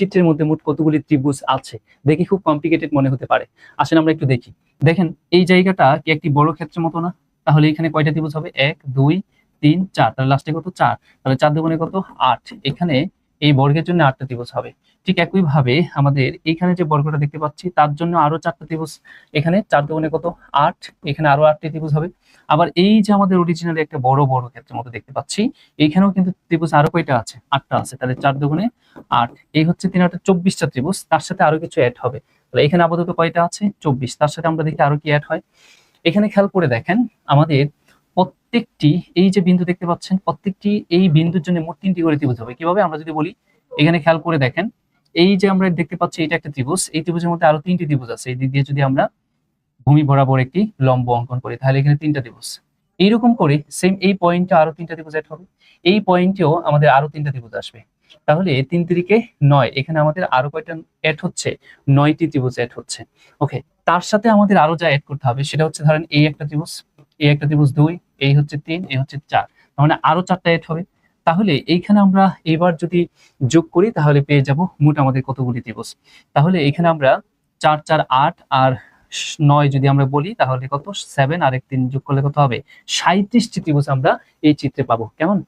চিত্রের মধ্যে মোট কতগুলি ত্রিভুজ আছে? দেখি খুব কমপ্লিকেটেড মনে হতে পারে। আসেন আমরা একটু দেখি। দেখেন, এই জায়গাটা কি একটি বড় ক্ষেত্রের মতো না? তাহলে এখানে কয়টা ত্রিভুজ হবে? এক, দুই, তিন, চার। তাহলে লাস্টে কত? চার। তাহলে চার দুগুণে কত? আট। এখানে এই বর্গের জন্য আটটা ত্রিভুজ হবে। ঠিক একইভাবে আমাদের এইখানে যে বর্গটা দেখতে পাচ্ছি, তার জন্য আরও চারটা ত্রিভুজ। এখানে চার দুগুণে কত? আট। এখানে আরও আটটি ত্রিভুজ হবে। আবার এই যে আমাদের অরিজিনালি একটা বড় বড় ক্ষেত্রের মতো দেখতে পাচ্ছি, এইখানেও কিন্তু ত্রিভুজ আরও কয়টা আছে? আটটা আছে। তাহলে চার দুগুণে আট। এই হচ্ছে তিন আটটা চব্বিশটা ত্রিভুজ। তার সাথে আরও কিছু অ্যাড হবে। তাহলে এখানে আপাতত কয়টা আছে? চব্বিশ। তার সাথে আমরা দেখি আরও কি অ্যাড হয়। এখানে খেয়াল করে দেখেন, আমাদের প্রত্যেকটি, এই যে বিন্দু দেখতে পাচ্ছেন, প্রত্যেকটি এই বিন্দুর জন্য মোট তিনটি করে ত্রিভুজ হবে। কীভাবে? আমরা যদি বলি, এখানে খেয়াল করে দেখেন, এই যে আমরা দেখতে পাচ্ছি এটা একটা ত্রিভুজ, এই ত্রিভুজের মধ্যে আরও তিনটি ত্রিভুজ আছে। এই দিক দিয়ে যদি আমরা ভূমি বরাবর একটি লম্ব অঙ্কন করি, তাহলে এখানে তিনটা ত্রিভুজ। এইরকম করে সেম এই পয়েন্টে আরও তিনটা ত্রিভুজ অ্যাড হবে। এই পয়েন্টেও আমাদের আরও তিনটা ত্রিভুজ আসবে। তাহলে তিন তিরিকে নয়, এখানে আমাদের আরও কয়টা অ্যাড হচ্ছে? নয়টি ত্রিভুজ অ্যাড হচ্ছে। ওকে তার সাথে আমাদের আরও যা অ্যাড করতে হবে, সেটা হচ্ছে ধরেন এই একটা ত্রিভুজ এই একটা ত্রিভুজ দুই এই হচ্ছে তিন এই হচ্ছে চার। মানে আরও চারটা এড হবে। তাহলে এইখানে আমরা এবার যদি যোগ করি, তাহলে পেয়ে যাব মোট আমাদের কতগুলি ত্রিভুজ। তাহলে এখানে আমরা চার চার, আট আর নয় যদি আমরা বলি, তাহলে কত? সেভেন আর এক তিন যোগ করলে কত হবে? সাঁত্রিশটি ত্রিভুজ আমরা এই চিত্রে পাবো। কেমন?